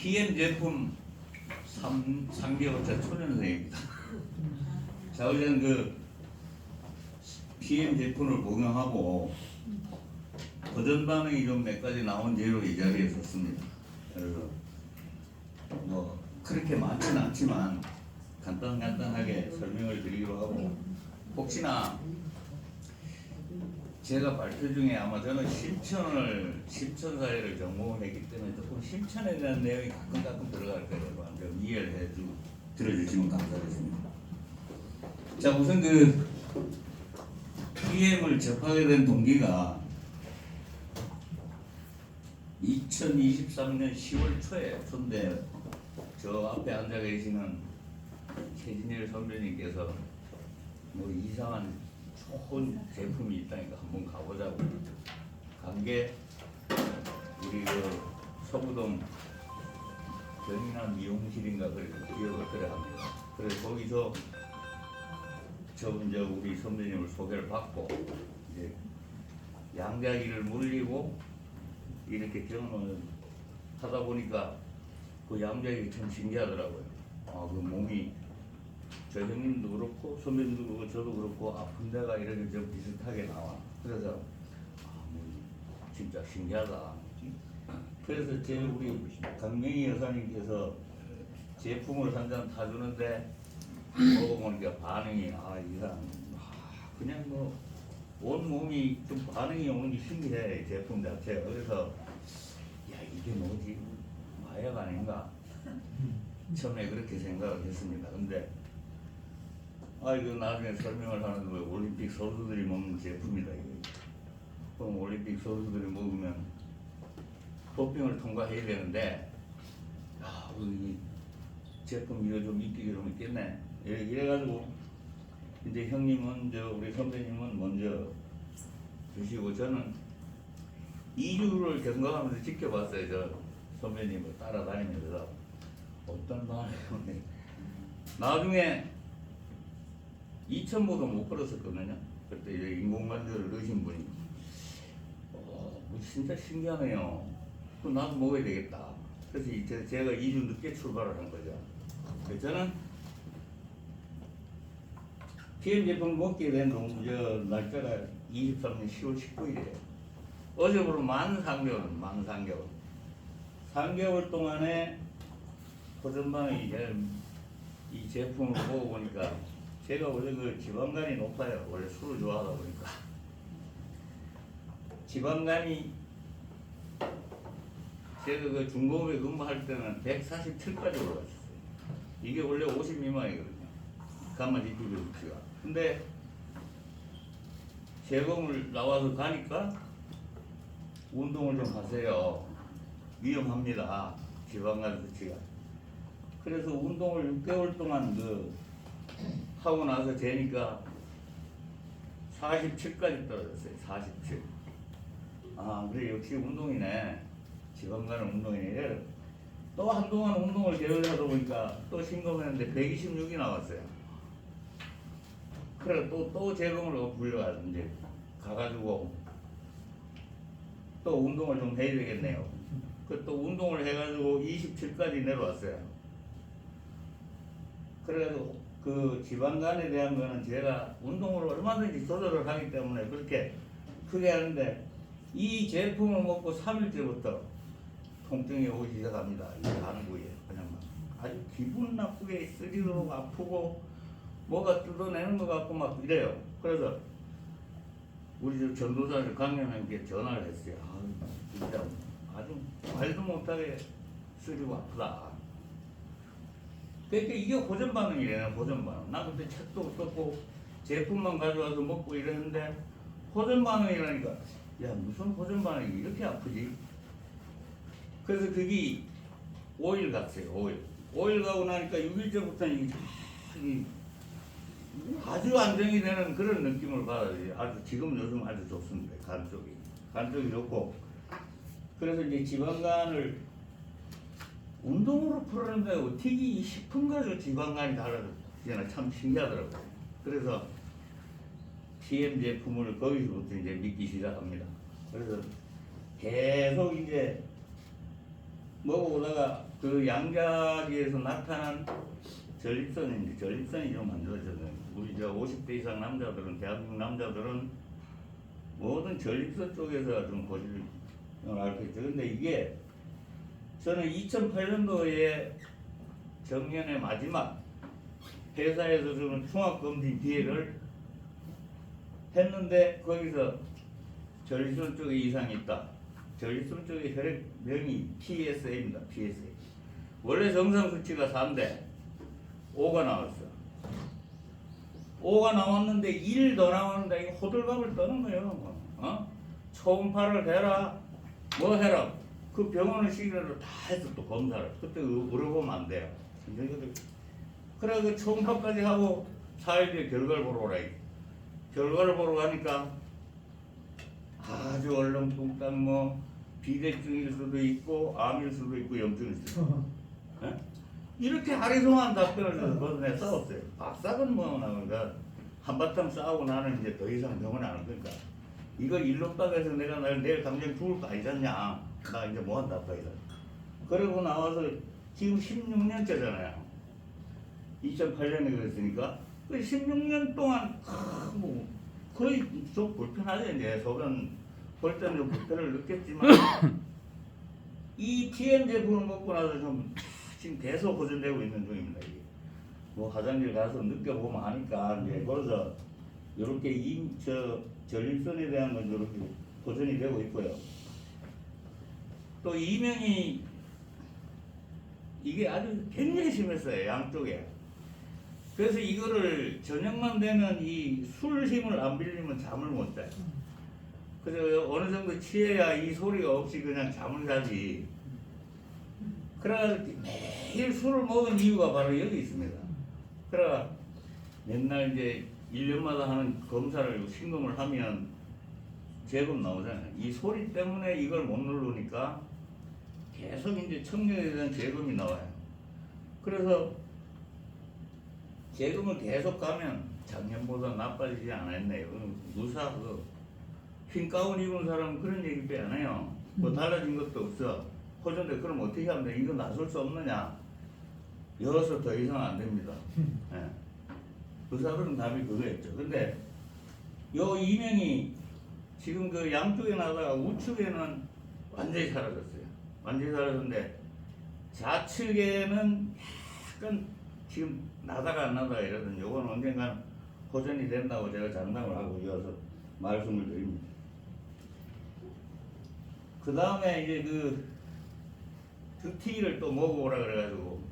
PM 제품 3, 3개월차 초년생입니다. 자, 우리는 그 PM 제품을 복용하고 버전 반응이 좀 몇 가지 나온 뒤로 이 자리에 섰습니다. 그래서 뭐 그렇게 많지는 않지만 간단간단하게 설명을 드리기로 하고 혹시나 제가 발표 중에 아마 저는 실천을 실천 사회를 전공했기 때문에 조금 실천에 대한 내용이 가끔 가끔 들어갈 거예요. 좀 이해를 해주 들어주시면 감사하겠습니다. 자 우선 그 PM을 접하게 된 동기가 2023년 10월 초에 근데 저 앞에 앉아 계시는 최진일 선배님께서 뭐 이상한 좋은 제품이 있다니까 한번 가보자고 간 게 우리 그 서구동 견인한 미용실인가 그래 기억을 그래 합니다. 그래서 거기서 저 이제 우리 선배님을 소개를 받고 이제 양자기를 물리고 이렇게 경험을 하다 보니까 그 양자기 참 신기하더라고요. 아, 그 몸이 저 형님도 그렇고 선배님도 그렇고 저도 그렇고 아픈 데가 이렇게 좀 비슷하게 나와. 그래서 아, 뭐 진짜 신기하다. 그래서 제 우리 강명희 여사님께서 제품을 한 잔 타주는데 먹어보니까 반응이 아 이상 아, 그냥 뭐 온 몸이 좀 반응이 오는 게 신기해 이 제품 자체가 그래서 야 이게 뭐지 마약 아닌가 처음에 그렇게 생각을 했습니다. 근데 아 이거 나중에 설명을 하는데 왜 올림픽 선수들이 먹는 제품이다 이거. 그럼 올림픽 선수들이 먹으면 도핑을 통과해야 되는데 아이 제품 이거 좀 인기가 좀 있겠네. 이래- 이래가지고 이제 형님은 저 우리 선배님은 먼저 드시고 저는 2주를 경과하면서 지켜봤어요. 저 선배님을 따라다니면서 어떤 반응이 나중에 2,000보도 못 걸었었거든요. 그때 인공관절을 넣으신 분이 어, 뭐 진짜 신기하네요. 그럼 나도 먹어야 되겠다. 그래서 이제 제가 2주 늦게 출발을 한 거죠. 그래서 저는 PM 제품 먹게 된 농, 저 날짜가 23년 10월 19일이에요. 어제부로 만 3개월, 만 3개월. 3개월 동안에 호전방이 이제 이 제품을 먹어보니까 제가 원래 그 지방간이 높아요. 원래 술을 좋아하다 보니까. 지방간이 제가 그 중공업에 근무할 때는 147까지 올라갔어요. 이게 원래 50 미만이거든요. 가마 GTB 수치가. 근데 재검을 나와서 가니까 운동을 좀 하세요. 위험합니다. 지방간 수치가. 그래서 운동을 6개월 동안 그 하고 나서 재니까 47까지 떨어졌어요. 47. 아, 그래 역시 운동이네. 지방간은 운동이네. 또 한동안 운동을 계속하다 보니까 또 신검했는데 126이 나왔어요. 그래 또 또 재검을 불려가 이제 가가지고 또 운동을 좀 해야 되겠네요. 그 또 운동을 해가지고 27까지 내려왔어요. 그래서 그 지방간에 대한 거는 제가 운동을 얼마든지 조절을 하기 때문에 그렇게 크게 하는데 이 제품을 먹고 3일째부터 통증이 오기 시작합니다. 이 가는 부위에 그냥 막 아주 기분 나쁘게 쓰리도록 아프고 뭐가 뜯어내는 것 같고 막 이래요. 그래서 우리 저 전도사 강연님께 전화를 했어요. 아, 진짜 아주 말도 못하게 쓰리고 아프다. 그러니까 이게 호전 반응이래요. 호전 반응. 나 그때 책도 썼고 제품만 가져와서 먹고 이랬는데 호전 반응이라니까 야 무슨 호전 반응이 이렇게 아프지? 그래서 그게 5일 갔어요. 5일. 5일 가고 나니까 6일째부터는 이게 이 아주 안정이 되는 그런 느낌을 받아요. 아주 지금 요즘 아주 좋습니다. 간 쪽이 간 쪽이 좋고 그래서 이제 지방간을 운동으로 풀었는데 어떻게 이 식품 가지고 지방간이 달라졌나 참 신기하더라고요. 그래서 PM 제품을 거기서부터 이제 믿기 시작합니다. 그래서 계속 이제 먹어보다가 그 양자기에서 나타난 전립선인데 전립선이 좀 만들어졌어요. 우리 저 50대 이상 남자들은 대한민국 남자들은 모든 전립선 쪽에서 좀 고질을 앓고 있죠. 근데 이게 저는 2008년도에 정년의 마지막 회사에서 저는 종합검진 기회를 했는데 거기서 전립선 쪽에 이상이 있다. 전립선 쪽에 혈액명이 PSA입니다. PSA. 원래 정상 수치가 3대 5가 나왔어. 5가 나왔는데 1더 나왔는데 이거 호들갑을 떠는 거예요. 어? 초음파를 해라. 뭐 해라. 그 병원을 시기로 다 해서 또 검사를. 그때 의- 물어보면 안 돼요. 그래 그 초음파까지 하고 4일 뒤에 결과를 보러 오라. 결과를 보러 가니까 아주 얼렁뚱땅 뭐 비대증일 수도 있고 암일 수도 있고 염증일 수도 있고 예? 이렇게 하리송한 답변을 줘서 내가 싸웠어요 박사건 뭐 나오니까 한바탕 싸우고 나는 이제 더 이상 병원에 안 가니까 이거 일로 따가서 내가 날 내일 당장 죽을 거 아니잖냐 나 이제 뭐 한다 더 이상 그러고 나와서 지금 16년째잖아요 2008년에 그랬으니까 그 16년 동안 아, 뭐 거의 좀 불편하죠 이제 속은 볼 때는 좀 불편을 느꼈지만 이 TM 제품을 먹고 나서 좀 지금 계속 호전되고 있는 중입니다 이게. 뭐 화장실 가서 느껴보면 하니까 이제 그래서 이렇게 임저 전립선에 대한 건 이렇게 호전이 되고 있고요. 또 이명이 이게 아주 굉장히 심했어요 양쪽에. 그래서 이거를 저녁만 되면 이 술 힘을 안 빌리면 잠을 못 자요. 그래서 어느 정도 취해야 이 소리가 없이 그냥 잠을 자지. 그래 매일 술을 먹은 이유가 바로 여기 있습니다. 그래 맨날 이제 1년마다 하는 검사를 신검을 하면 재검 나오잖아요. 이 소리 때문에 이걸 못 누르니까 계속 이제 청력에 대한 재검이 나와요. 그래서 재검을 계속 가면 작년보다 나빠지지 않았네요. 무사 그흰 가운 입은 사람은 그런 얘기 빼안 해요. 뭐 달라진 것도 없어. 호전데 그럼 어떻게 하면 돼? 이거 나설 수 없느냐? 여서 더 이상 안 됩니다. 예. 의사들은 답이 그거였죠. 근데 요 이명이 지금 그 양쪽에 나다가 우측에는 완전히 사라졌어요. 완전히 사라졌는데 좌측에는 약간 지금 나다가 안 나다가 이러던 요건 언젠간 호전이 된다고 제가 장담을 하고 이어서 말씀을 드립니다. 그 다음에 이제 그 득티를 또 먹어보라 그래가지고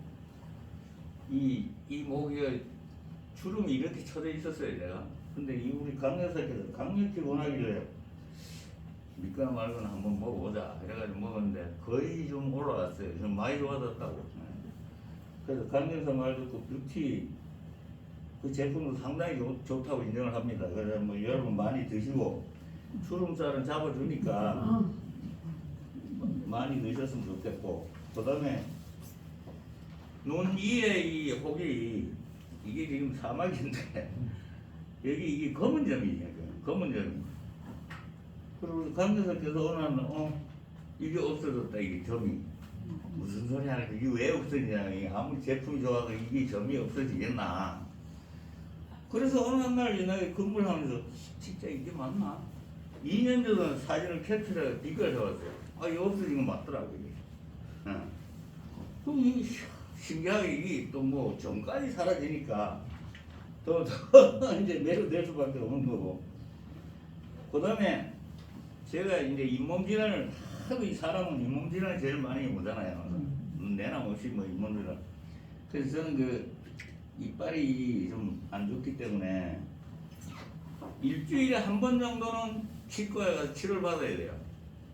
이, 이 목이 주름이 이렇게 쳐져 있었어요 내가 근데 이 우리 강 여사께서 강력히 원하길래 믿거나 말거나 한번 먹어보자. 그래가지고 먹었는데 거의 좀 올라갔어요. 좀 많이 좋아졌다고. 네. 그래서 강 여사 말 듣고 뷰티 그 제품도 상당히 좋, 좋다고 인정을 합니다. 그래서 뭐 여러분 많이 드시고 주름살은 잡아주니까 많이 드셨으면 좋겠고 그 다음에 눈 위에 이 혹이 이게 지금 사막인데 여기 이게 검은 점이에요. 그 검은 점 그리고 어느 날 어, 이게 없어졌다 이게 점이. 무슨 소리 하는 거야? 이게 왜 없어지냐? 이게 아무리 제품이 좋아도 이게 점이 없어지겠나? 그래서 어느 날 옛날에 근무하면서 진짜 이게 맞나? 2년 전에 사진을 캡처해서 비교해서 왔어요. 아 이거 없어진 거 맞더라고 이게 어. 그럼 이게 시- 신기하게 이게 또 뭐 점까지 사라지니까 더, 더 이제 매료될 수밖에 없는 거고. 그 다음에 제가 이제 잇몸 질환을 하도 이 사람은 잇몸 질환을 제일 많이 오잖아요 음, 내나 없이 뭐 잇몸 질환 그래서 저는 그 이빨이 좀 안 좋기 때문에 일주일에 한 번 정도는 치과에 가서 치료를 받아야 돼요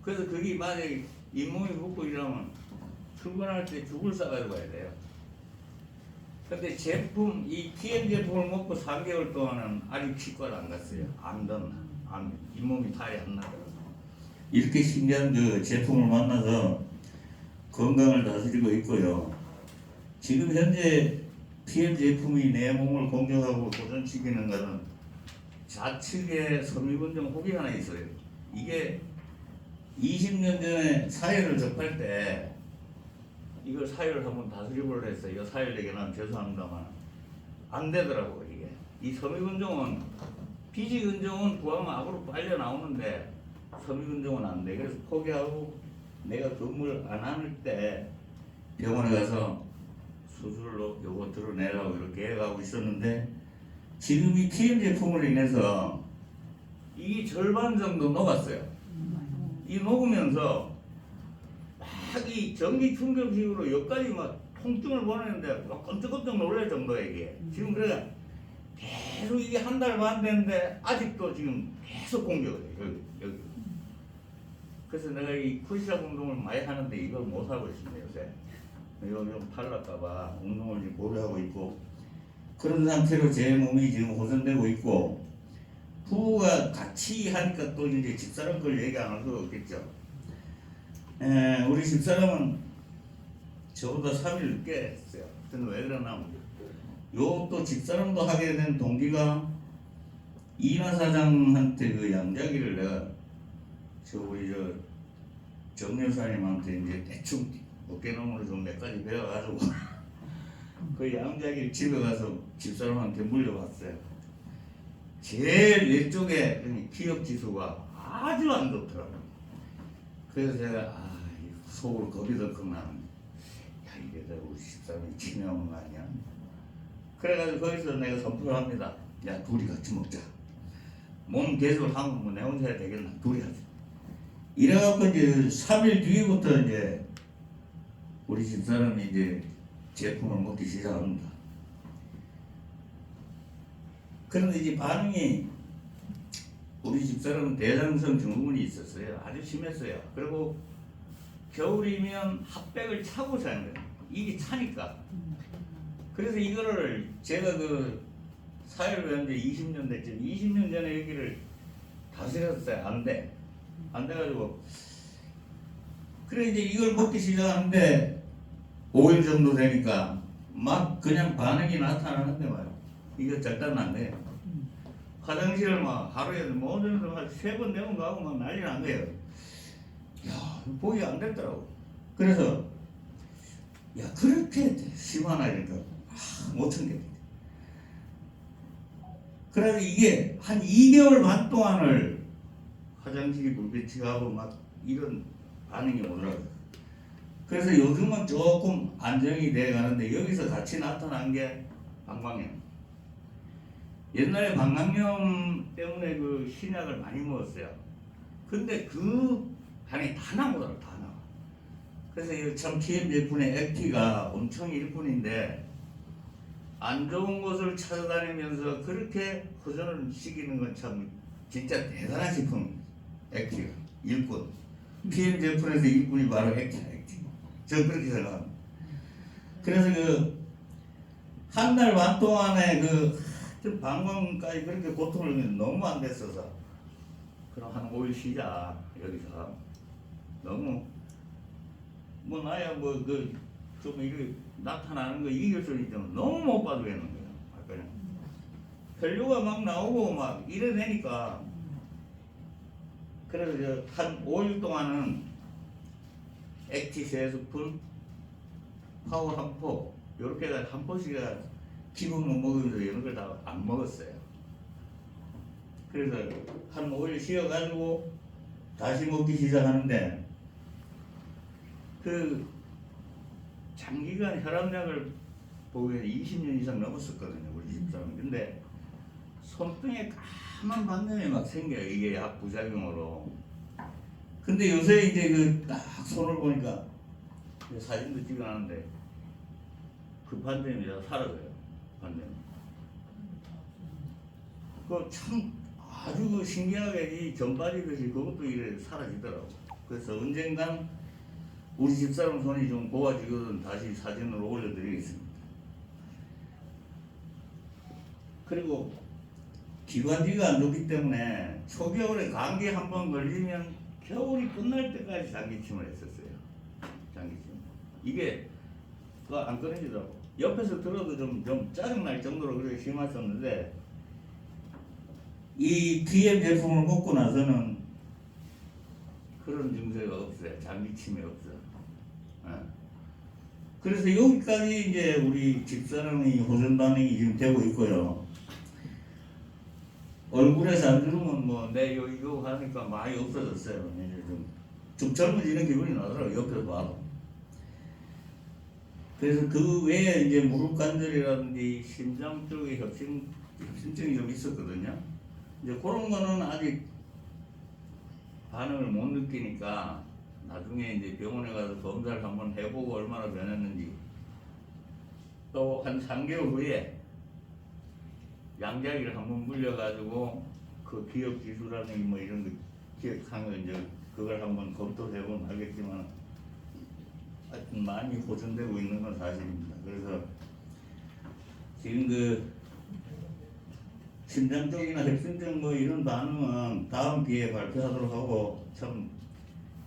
그래서 그게 만약에 잇몸이 붓고 이러면 출근할 때 죽을 싸가지고 가야 돼요. 근데 제품, 이 TM 제품을 먹고 3개월 동안은 아직 치과를 안 갔어요. 안 던, 안, 잇몸이 탈이 안 나더라고요. 이렇게 신기한 그 제품을 만나서 건강을 다스리고 있고요. 지금 현재 TM 제품이 내 몸을 공격하고 도전시키는 것은 좌측에 섬유근정 혹이 하나 있어요. 이게 20년 전에 사회를 접할 때 이걸 사유를 한번 다스리보려 했어요. 이거 사유에게 난 죄송합니다만 안 되더라고 이게. 이 섬유근종은 비지근종은 구하면 앞으로 빨려 나오는데 섬유근종은 안 돼. 그래서 포기하고 내가 근무를 안 하는 때 병원에 가서 수술로 요거 드러내라고 이렇게 해가고 있었는데 지금 이 TM 제품으로 인해서 이게 절반 정도 녹았어요. 이 녹으면서 막 이 전기 충격식으로 여기까지 막 통증을 보내는데 막 깜짝깜짝 놀랄 정도야 이게. 지금 그래 계속 이게 한 달 반 됐는데 아직도 지금 계속 공격을 해 여기 여기. 그래서 내가 이 푸시업 운동을 많이 하는데 이걸 못 하고 있습니다 요새. 좀 팔랄까봐 운동을 지금 고려하고 있고 그런 상태로 제 몸이 지금 호전되고 있고 부부가 같이 하니까 또 이제 집사람 걸 얘기 안 할 수가 없겠죠. 에, 우리 집사람은 저보다 3일 늦게 했어요. 근데 왜 그러냐면 요또 집사람도 하게 된 동기가 이나 사장한테 그 양자기를 내가 저 우리 저 정 여사님한테 이제 대충 어깨너머로 좀 몇 가지 배워가지고 그 양자기를 집에 가서 집사람한테 물려봤어요. 제일 왼쪽에 기억 지수가 아주 안 좋더라고요. 그래서 제가 아, 이 속으로 겁이 덜컥 나는 야 이게 내가 우리 집사람이 치명한 거 아니야? 그래가지고 거기서 내가 선포를 합니다. 야 둘이 같이 먹자. 몸 개조를 하면 뭐 내 혼자 해야 되겠나? 둘이 하자. 이래갖고 이제 3일 뒤부터 이제 우리 집사람이 이제 제품을 먹기 시작합니다. 그런데 이제 반응이 우리 집사람은 대장성 증후군이 있었어요. 아주 심했어요. 그리고 겨울이면 핫백을 차고 자는 거예요. 이게 차니까. 그래서 이거를 제가 그 사회를 배운 지 20년 됐죠. 20년 전에 여기를 다스렸어요. 안 돼. 안 돼가지고. 그래 이제 이걸 먹기 시작하는데 5일 정도 되니까 막 그냥 반응이 나타나는데 말이야. 이거 절단 안 돼. 화장실을 막 하루에 뭐 한세번 네번 가고 막 난리 난 거예요. 야, 보기 안 됐더라고. 그래서 야 그렇게 심하나 이러니까 아. 그래서 이게 한 2개월 반 동안을 화장실이 불빛이가고 막 이런 반응이 오더라고요. 그래서 요즘은 조금 안정이 돼 가는데 여기서 같이 나타난 게 방광염. 옛날에 방광염 때문에 그 신약을 많이 먹었어요. 근데 그 반이 다 나오더라고, 다 나와. 그래서 이참 TM 제품의 액티가 엄청 일뿐인데 안 좋은 곳을 찾아다니면서 그렇게 호전을 시키는 건 참 진짜 대단한 제품 액티가 일꾼. PM 제품에서 일꾼이 바로 액티야, 액티. 저 그렇게 생각합니다. 그래서 그 한 달 반 동안에 그 방광까지 그렇게 고통을 너무 안 됐어서 그럼 한 5일 쉬자 여기서 너무 뭐 나야 뭐 그 좀 이렇게 나타나는 거수 있지만 너무 못 봐주겠는 거야 그냥 혈류가 막 나오고 막 이래내니까 그래서 저한 5일 동안은 액티 세 스푼 파워 한 포, 요렇게 한 포씩 기분 못 먹으면서 이런 걸 다 안 먹었어요. 그래서 한 5일 쉬어가지고 다시 먹기 시작하는데 그 장기간 혈압약을 보기에 20년 이상 넘었었거든요, 우리 집사람. 근데 손등에 까 만 반점이 막 생겨요, 이게 약 부작용으로. 근데 요새 이제 그 딱 손을 보니까 그 사진도 찍어놨는데 그다 사라져요. 반점. 그참 아주 그 신기하게 이 전빠지듯이 그것도 이래 사라지더라고. 그래서 언젠간 우리 집사람 손이 좀 고와지거든 다시 사진을 올려드리겠습니다. 그리고 기관지가 안 좋기 때문에 초겨울에 감기 한 번 걸리면 겨울이 끝날 때까지 장기침을 했었어요. 장기침. 이게 그안 끊어지더라고. 옆에서 들어도 좀, 좀 짜증날 정도로 그렇게 심했었는데 이 PM 제품을 먹고 나서는 그런 증세가 없어요. 장기침이 없어. 어. 그래서 여기까지 이제 우리 집사람이 호전 반응이 지금 되고 있고요. 얼굴에서 안 주르면 뭐내 이거 이거 하니까 많이 없어졌어요. 이제 좀, 좀 젊어지는 기분이 나더라고요. 옆에서 봐도. 그래서 그 외에 이제 무릎 관절이라든지 심장 쪽에 협심 협심증이 좀 있었거든요. 이제 그런 거는 아직 반응을 못 느끼니까 나중에 이제 병원에 가서 검사를 한번 해보고 얼마나 변했는지 또 한 3개월 후에 양자기를 한번 물려가지고 그 기억 지수라든지 뭐 이런 거거 이제 그걸 한번 검토해 보면 알겠지만 하여튼 많이 보존되고 있는 건 사실입니다. 그래서 지금 그 심장 쪽이나 핵심증 뭐 이런 반응은 다음 기회에 발표하도록 하고 참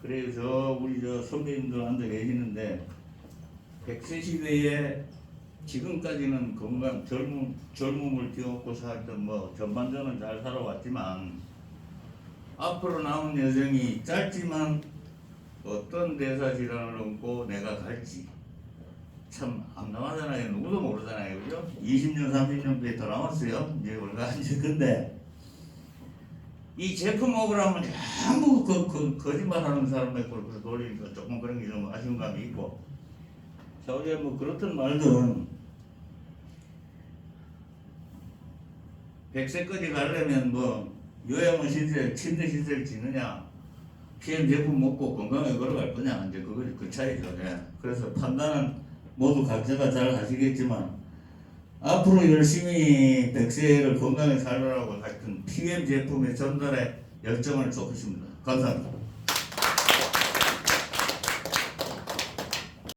그래요 저 우리 저 선배님들 앉아 계시는데 100세 시대에 지금까지는 건강 젊음 젊음을 뒤엎고 살던 뭐 전반전은 잘 살아왔지만 앞으로 남은 여정이 짧지만 어떤 대사 질환을 얹고 내가 갈지 참 암담하잖아요. 누구도 모르잖아요. 그죠? 20년, 30년 뒤에 더 남았어요. 이제 우리가 이제 근데 이 제품 먹으라면 전부 그, 그 거짓말하는 사람의 걸 그래서 돌리니까 조금 그런 게 좀 아쉬운 감이 있고 자 우리 뭐 그렇든 말든 100세까지 가려면 뭐 요양원 시설, 침대 시설 지느냐 PM 제품 먹고 건강하게 걸어갈 거냐 이제 그거 그 차이죠. 예. 그래서 판단은 모두 각자가 잘 하시겠지만 앞으로 열심히 백세를 건강하게 살라고 하여튼 PM 제품의 전달에 열정을 쏟으십니다. 감사합니다.